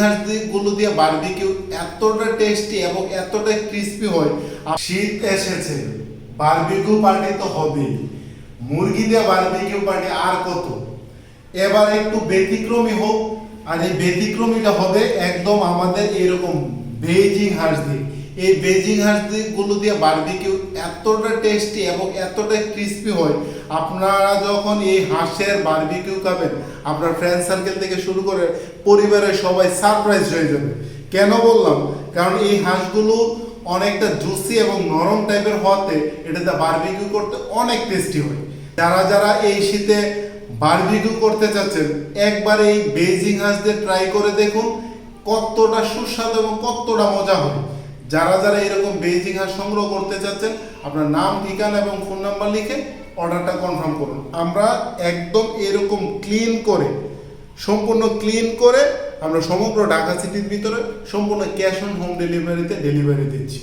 হাঁসগুলো দিয়ে বারবিকিউ এতটা টেস্টি এবং এতটা ক্রিস্পি হয়। শীত এসেছে বারবিকিউ পার্টি তো হবেই। মুরগি দিয়ে বারবিকিউ পার্টি আর কত? এবার একটু ব্যতিক্রমী হোক, আর এই ব্যতিক্রমীটা হবে একদম আমাদের এরকম বেজিং হাঁস দিয়ে। এই বেজিং হাঁস দিয়ে- গুলো দিয়ে বারবিকিউ এতটা টেস্টি এবং এতটা ক্রিস্পি হয়। আপনারা যখন এই হাঁসের বারবিকিউ খাবেন, আপনার ফ্রেন্ড সার্কেল থেকে শুরু করে পরিবারের সবাই সারপ্রাইজ হয়ে যাবে। কেন বললাম? কারণ এই হাঁসগুলো অনেকটা জুসি এবং নরম টাইপের হওয়াতে এটাতে বারবিকিউ করতে অনেক টেস্টি হয়। যারা যারা এই শীতে বারবিকিউ করতে চাচ্ছেন, একবার এই বেজিং হাঁসদের ট্রাই করে দেখুন, কতটা সুস্বাদু এবং কতটা মজা হয়। যারা যারা এরকম বেজিং হাঁস সংগ্রহ করতে চাচ্ছেন আপনার নাম, ঠিকানা এবং ফোন নাম্বার লিখে অর্ডারটা কনফার্ম করুন। আমরা একদম এরকম ক্লিন করে, সম্পূর্ণ ক্লিন করে আমরা সমগ্র ঢাকা সিটির ভিতরে সম্পূর্ণ ক্যাশ অন হোম ডেলিভারিতে ডেলিভারি দিচ্ছি।